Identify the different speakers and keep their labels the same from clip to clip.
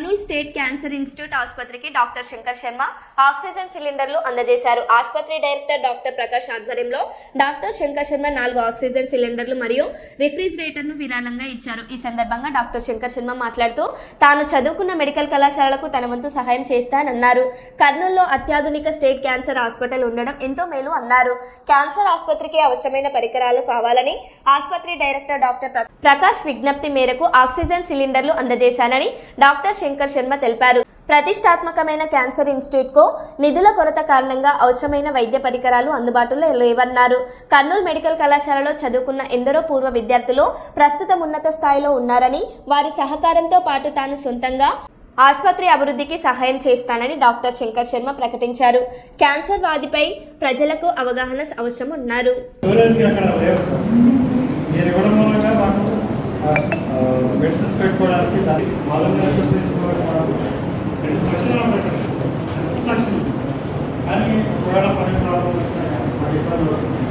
Speaker 1: Kurnool state cancer institute ఆసుపత్రికి doctor Shankar Sharma oxygen సిలిండర్లు అందజేశారు. ఆసుపత్రి డైరెక్టర్ డాక్టర్ ప్రకాష్ ఆధ్వర్యంలో డాక్టర్ శంకర్ శర్మ నాలుగు ఆక్సిజన్ సిలిండర్లు మరియు రిఫ్రిజిరేటర్ను విరాళంగా ఇచ్చారు. ఈ సందర్భంగా డాక్టర్ శంకర్ శర్మ మాట్లాడుతూ తాను చదువుకున్న మెడికల్ కళాశాలకు తన వంతు సహాయం చేస్తానన్నారు. కర్నూలులో అత్యాధునిక స్టేట్ క్యాన్సర్ హాస్పిటల్ ఉండడం ఎంతో మేలు అన్నారు. క్యాన్సర్ ఆసుపత్రికి అవసరమైన పరికరాలు కావాలని ఆసుపత్రి డైరెక్టర్ డాక్టర్ ప్రకాష్ విజ్ఞప్తి మేరకు ఆక్సిజన్ సిలిండర్లు అందజేశానని డాక్టర్ శంకర్ శర్మ తెలిపారు. ప్రతిష్టాత్మకమైన క్యాన్సర్ ఇన్స్టిట్యూట్కు నిధుల కొరత కారణంగా అవసరమైన వైద్య పరికరాలు అందుబాటులో లేవన్నారు. కర్నూలు మెడికల్ కళాశాలలో చదువుకున్న ఎందరో పూర్వ విద్యార్థులు ప్రస్తుతం ఉన్నత స్థాయిలో ఉన్నారని వారి సహకారంతో పాటు తాను సొంతంగా ఆసుపత్రి అభివృద్ధికి సహాయం చేస్తానని డాక్టర్ శంకర్ శర్మ ప్రకటించారు. క్యాన్సర్ వ్యాధిపై ప్రజలకు అవగాహన అవసరం ఉన్నారు
Speaker 2: దానికి వాళ్ళ తీసుకోవడం రెండు సెక్షన్ సెక్షన్ కానీ ఒకవేళ పని ప్రాబ్లం వస్తే మాకు ఇబ్బంది అవుతుంది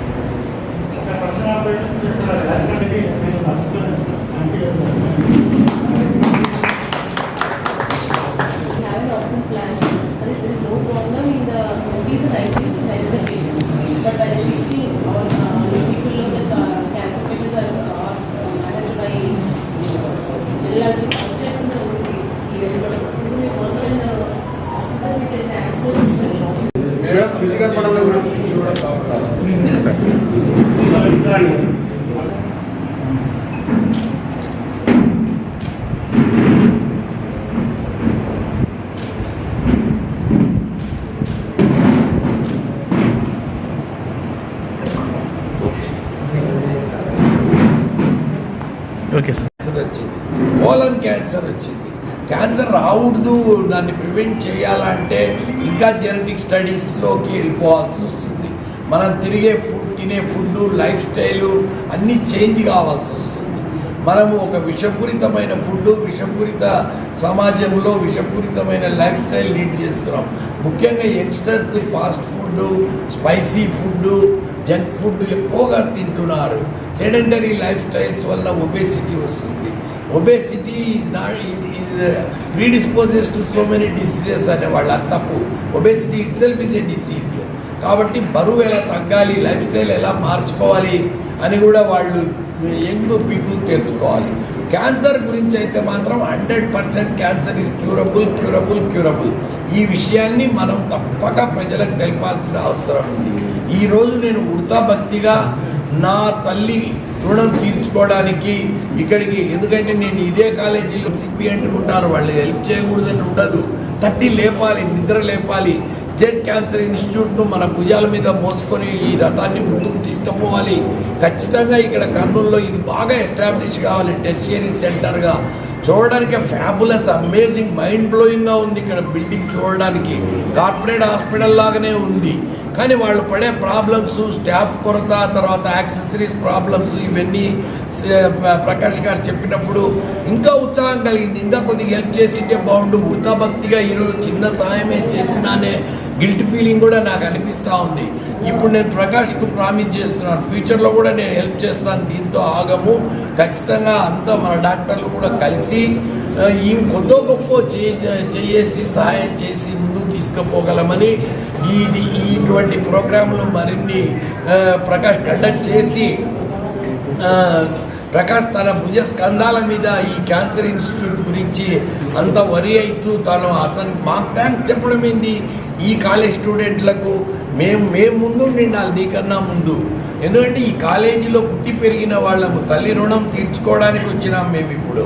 Speaker 2: ఒక సెక్షన్ ఆపరేటర్స్ ఇక్కడ రాష్ట్రానికి నేను నడుస్తున్నాను సార్ అంటే
Speaker 3: We have an oxygen plant. There is, there is no problem in the OPs and ICUs where is the
Speaker 4: physical పడంలో కూడా చూడడం కావాలి క్యాన్సర్ వచ్చింది. క్యాన్సర్ వచ్చింది. క్యాన్సర్ రాకూడదు దాన్ని ప్రివెంట్ చేయాలంటే ఇంకా జెనెటిక్ స్టడీస్లోకి వెళ్ళిపోవాల్సి వస్తుంది. మనం తిరిగే ఫుడ్ తినే ఫుడ్ లైఫ్ స్టైలు అన్నీ చేంజ్ కావాల్సి వస్తుంది. మనము ఒక విషపూరితమైన ఫుడ్ విషపూరిత సమాజంలో విషపూరితమైన లైఫ్ స్టైల్ లీడ్ చేస్తున్నాం. ముఖ్యంగా youngsters fast food spicy food junk food ఎక్కువగా తింటున్నారు. సెడెంటరీ లైఫ్ స్టైల్స్ వల్ల ఒబేసిటీ వస్తుంది. Obesity is not predisposes to so many diseases అనే వాళ్ళ తప్పు. Obesity itself is a disease కాబట్టి బరువు ఎలా తగ్గాలి లైఫ్ స్టైల్ ఎలా మార్చుకోవాలి అని కూడా వాళ్ళు యంగ్ పీపుల్ తెలుసుకోవాలి. క్యాన్సర్ గురించి అయితే మాత్రం hundred percent cancer is curable curable curable ఈ విషయాన్ని మనం తప్పక ప్రజలకు తెలపాల్సిన అవసరం ఉంది. ఈరోజు నేను ఉడతా భక్తిగా నా తల్లి రుణం తీర్చుకోవడానికి ఇక్కడికి. ఎందుకంటే నేను ఇదే కాలేజీలో సిపి అంటుకుంటారు. వాళ్ళు హెల్ప్ చేయకూడదని ఉండదు. తట్టి లేపాలి నిద్ర లేపాలి. జెడ్ క్యాన్సర్ ఇన్స్టిట్యూట్ను మన భుజాల మీద మోసుకొని ఈ రథాన్ని ముందుకు తీసుకుపోవాలి. ఖచ్చితంగా ఇక్కడ కర్నూలులో ఇది బాగా ఎస్టాబ్లిష్ కావాలి. టెర్షియరీ సెంటర్గా. చూడడానికి ఫ్యాబులస్ అమేజింగ్ మైండ్ బ్లోయింగ్గా ఉంది ఇక్కడ బిల్డింగ్ చూడడానికి. కార్పొరేట్ హాస్పిటల్ లాగానే ఉంది. కానీ వాళ్ళు పడే ప్రాబ్లమ్స్ స్టాఫ్ కొరత తర్వాత యాక్సెసరీస్ ప్రాబ్లమ్స్ ఇవన్నీ ప్రకాష్ గారు చెప్పినప్పుడు ఇంకా ఉత్సాహం కలిగింది. ఇంకా కొద్దిగా హెల్ప్ చేసింటే బాగుండు. ఉడతా భక్తిగా ఈరోజు చిన్న సహాయమే చేసినానే గిల్ట్ ఫీలింగ్ కూడా నాకు అనిపిస్తూ ఉంది. ఇప్పుడు నేను ప్రకాష్కు ప్రామిస్ చేస్తున్నాను. ఫ్యూచర్లో కూడా నేను హెల్ప్ చేస్తాను దీంతో ఆగము. ఖచ్చితంగా అంతా మన డాక్టర్లు కూడా కలిసి ఈ కొద్దో గొప్ప చే- చేసి సహాయం చేసి ముందుకు తీసుకుపోగలమని ఇది ఇటువంటి ప్రోగ్రాంలు మరిన్ని ప్రకాష్ కండక్ట్ చేసి ప్రకాష్ తన భుజ స్కంధాల మీద ఈ క్యాన్సర్ ఇన్స్టిట్యూట్ గురించి అంత వరి అవుతూ తను అతను మా థ్యాంక్స్ చెప్పడం ఏంది? ఈ కాలేజ్ స్టూడెంట్లకు మేము మేము ముందు ఉండాలి నీకన్నా ముందు. ఎందుకంటే ఈ కాలేజీలో పుట్టి పెరిగిన వాళ్ళము తల్లి రుణం తీర్చుకోవడానికి వచ్చినాం మేము ఇప్పుడు.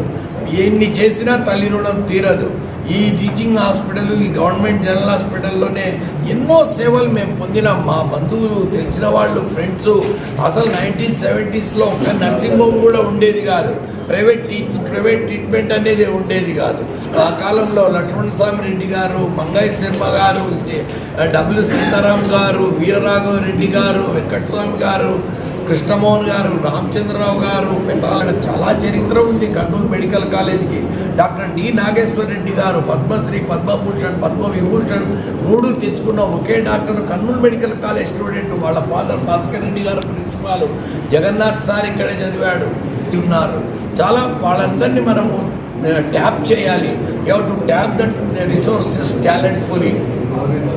Speaker 4: ఎన్ని చేసినా తల్లి రుణం తీరదు. ఈ టీచింగ్ హాస్పిటల్ ఈ గవర్నమెంట్ జనరల్ హాస్పిటల్లోనే ఎన్నో సేవలు మేము పొందినాం మా బంధువులు తెలిసిన వాళ్ళు ఫ్రెండ్స్ అసలు నైన్టీన్ సెవెంటీస్లో ఒక నర్సింగ్ హోమ్ కూడా ఉండేది కాదు. ప్రైవేట్ టీ ప్రైవేట్ ట్రీట్మెంట్ అనేది ఉండేది కాదు. ఆ కాలంలో లక్ష్మణ స్వామి రెడ్డి గారు మంగయ్య శర్మ గారు డబ్ల్యూ సీతారాం గారు వీరరాఘవ రెడ్డి గారు వెంకటస్వామి గారు కృష్ణమోహన్ గారు రామచంద్రరావు గారు పెద్ద చాలా చరిత్ర ఉంది కర్నూలు మెడికల్ కాలేజీకి. డాక్టర్ డి నాగేశ్వర రెడ్డి గారు పద్మశ్రీ పద్మభూషణ్ పద్మ విభూషణ్ మూడు తెచ్చుకున్న ఒకే doctor Kurnool medical college student వాళ్ళ ఫాదర్ భాస్కర్ రెడ్డి గారు ప్రిన్సిపాల్. జగన్నాథ్ సార్ ఇక్కడే చదివాడు ఉన్నారు చాలా వాళ్ళందరినీ మనము ట్యాప్ చేయాలి. You to tap that resources talentfully